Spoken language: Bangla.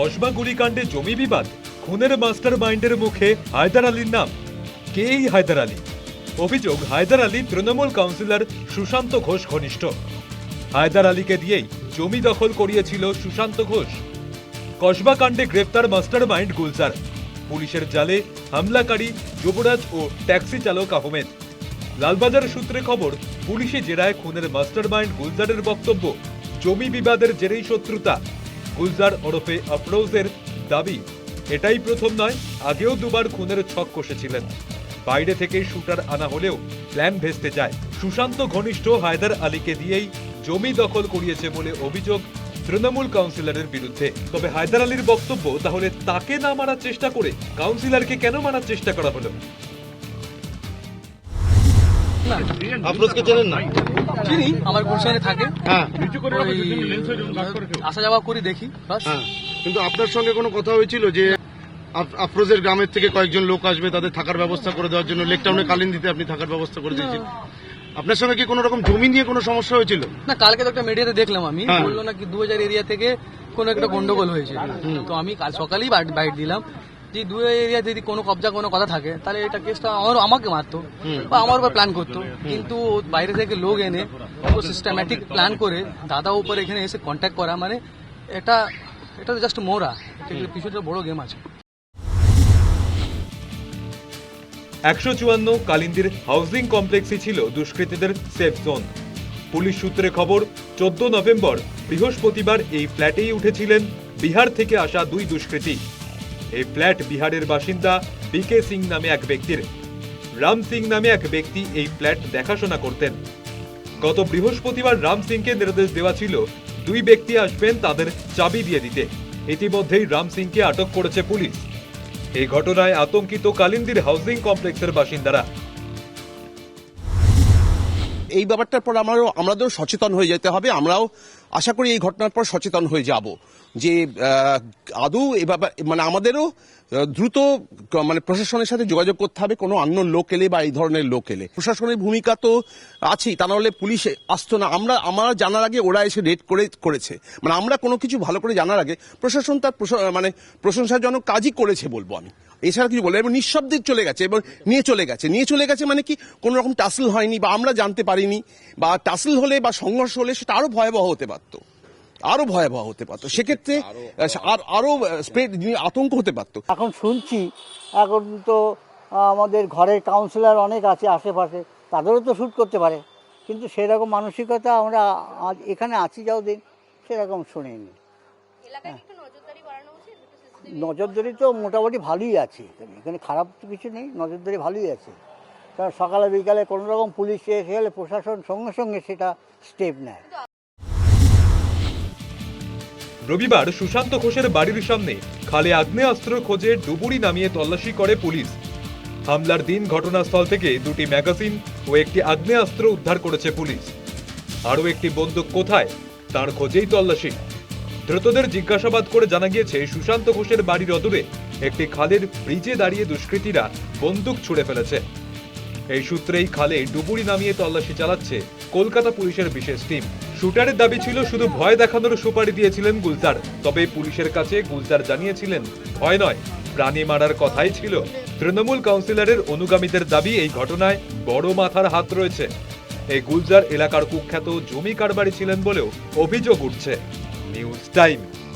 কসবা গুলিকাণ্ডে জমি বিবাদ, খুনের মাস্টার মাইন্ডের মুখে হায়দার আলীর নাম। কে এই হায়দার আলী? অভিযোগ, হায়দার আলী তৃণমূল কাউন্সিলর সুশান্ত ঘোষ ঘনিষ্ঠ। হায়দার আলীকে দিয়েই জমি দখল করিয়েছিল সুশান্ত ঘোষ। কসবা কাণ্ডে গ্রেপ্তার মাস্টার মাইন্ড গুলজার। পুলিশের জালে হামলাকারী যুবরাজ ও ট্যাক্সি চালক আহমেদ। লালবাজার সূত্রে খবর, পুলিশি জেরায় খুনের মাস্টার মাইন্ড গুলজারের বক্তব্য, জমি বিবাদের জেরেই শত্রুতা। গুলজার ওরফে আফরোজের দাবি, এটাই প্রথম নয়, আগেও দুবার খুনের ছক কষেছিলেন। বাইরে থেকে শুটার আনা হলেও প্ল্যান ভেস্তে যায়। সুশান্ত ঘনিষ্ঠ হায়দার আলীকে দিয়েই জমি দখল করিয়েছে বলে অভিযোগ তৃণমূল কাউন্সিলরের বিরুদ্ধে। তবে হায়দার আলীর বক্তব্য, তাহলে তাকে না মারার চেষ্টা করে কাউন্সিলরকে কেন মারার চেষ্টা করা হলো? না। আফরোজকে চেনেন না? চিনি আমার গুলশানে থাকে। হ্যাঁ। আসা যাওয়া করি দেখি বাস। হ্যাঁ। কিন্তু আপনার সঙ্গে কোনো কথা হয়েছিল যে আফরোজের গ্রামের থেকে কয়েকজন লোক আসবে তাদের থাকার ব্যবস্থা করে দেওয়ার জন্য? লেক টাউনে কালিন দিতে আপনি থাকার ব্যবস্থা করে দিয়েছেন। আপনার সঙ্গে কি কোনো রকম জমি নিয়ে কোনো সমস্যা হয়েছিল? না কালকে তো একটা মিডিয়াতে দেখলাম আমি। হ্যাঁ। বলল নাকি দু হাজার এরিয়া থেকে কোনো একটা গন্ডগোল হয়েছে। তো আমি কাল সকালেই বাইট দিলাম। যে দু এরিয়া যদি কোনো কবজা কোনো কথা থাকে তাহলে এটা কেসটা আমার আমাকে মারতো বা আমার উপর প্ল্যান করতো। কিন্তু বাইরে থেকে লোক এনে ও সিস্টেম্যাটিক প্ল্যান করে দাদা উপর এখানে এসে কন্ট্যাক্ট করা মানে এটা এটা তো জাস্ট মোরা। পিছনে বড় গেম আছে। একশো চুয়ান্ন কালিন্দির হাউজিং কমপ্লেক্সই ছিল দুষ্কৃতীদের সেফ জোন পুলিশ সূত্রে খবর চোদ্দ নভেম্বর বৃহস্পতিবার এই ফ্ল্যাটেই উঠেছিলেন বিহার থেকে আসা দুই দুষ্কৃতী। এই ফ্ল্যাট বিহারের বাসিন্দা বিকে সিং নামে এক ব্যক্তির। রাম সিং নামে এক ব্যক্তি এই ফ্ল্যাট দেখাশোনা করতেন। গত বৃহস্পতিবার রাম সিংকে নির্দেশ দেওয়া ছিল, দুই ব্যক্তি আসবেন তাদের চাবি দিয়ে দিতে। ইতিমধ্যেই রাম সিংকে আটক করেছে পুলিশ। এই ঘটনায় আতঙ্কিত কালিন্দির হাউজিং কমপ্লেক্সের বাসিন্দারা। এই ব্যাপারটার পর আমারও আমাদেরও সচেতন হয়ে যেতে হবে, আমরাও আশা করি এই ঘটনার পর সচেতন হয়ে যাব যে আদৌ ব্যাপার মানে আমাদেরও দ্রুত মানে প্রশাসনের সাথে যোগাযোগ করতে হবে, কোনো অন্য লোক এলে বা এই ধরনের লোক এলে। প্রশাসনের ভূমিকা তো আছেই, তা নাহলে পুলিশ আসতো না। আমরা, আমার জানার আগে ওরা এসে রেড করে, করেছে। মানে আমরা কোনো কিছু ভালো করে জানার আগে প্রশাসন তার মানে প্রশংসাজনক কাজই করেছে বলব আমি। এছাড়া কিছু বলে এবং নিঃশব্দে চলে গেছে এবং নিয়ে চলে গেছে। নিয়ে চলে গেছে মানে কি? কোনো রকম টাসল হয়নি বা আমরা জানতে পারিনি বা টাসল হলে বা সংঘর্ষ হলে সেটা আরও ভয়াবহ হতে পারতো। আরও ভয়াবহ হতে পারতো। সেক্ষেত্রে আর- আরও স্প্রেড আতঙ্ক হতে পারতো। এখন শুনছি এখন তো আমাদের ঘরের কাউন্সিলর অনেক আছে আশেপাশে তাদেরও তো শ্যুট করতে পারে। কিন্তু সেরকম মানসিকতা আমরা আজ এখানে আছি যাও দিন সেরকম শুনিনি এলাকায় কি একটু নজরদারি বাড়ানো উচিত একটু CCTV নজরদারি তো মোটামুটি ভালোই আছে। এখানে খারাপ তো কিছু নেই, নজরদারি ভালোই আছে। কারণ সকালে, বিকালে কোনো রকম পুলিশ এসে গেলে প্রশাসন সঙ্গে সঙ্গে সেটা স্টেপ নেয়। রবিবার সুশান্ত ঘোষের বাড়ির সামনে খালে আগ্নেয়াস্ত্র খোঁজে ডুবুরি নামিয়ে তল্লাশি করে পুলিশ। হামলার দিন ঘটনাস্থল থেকে দুটি ম্যাগাজিন ও একটি আগ্নেয়াস্ত্র উদ্ধার করেছে পুলিশ। আরও একটি বন্দুক কোথায়, তার খোঁজেই তল্লাশি। ধৃতদের জিজ্ঞাসাবাদ করে জানা গিয়েছে, সুশান্ত ঘোষের বাড়ির অদূরে একটি খালের ব্রিজে দাঁড়িয়ে দুষ্কৃতীরা বন্দুক ছুড়ে ফেলেছে। এই সূত্রেই খালে ডুবুরি নামিয়ে তল্লাশি চালাচ্ছে কলকাতা পুলিশের বিশেষ টিম। শুটারের দাবি ছিল, শুধু ভয় দেখানোর সুপারি দিয়েছিলেন গুলজার, তবে পুলিশের কাছে গুলজার জানিয়েছিলেন, ভয় নয়, প্রাণী মারার কথাই ছিল। তৃণমূল কাউন্সিলরের অনুগামীদের দাবি, এই ঘটনায় বড় মাথার হাত রয়েছে। এই গুলজার এলাকার কুখ্যাত জমি কারবারি ছিলেন বলেও অভিযোগ উঠছে। Meu Time.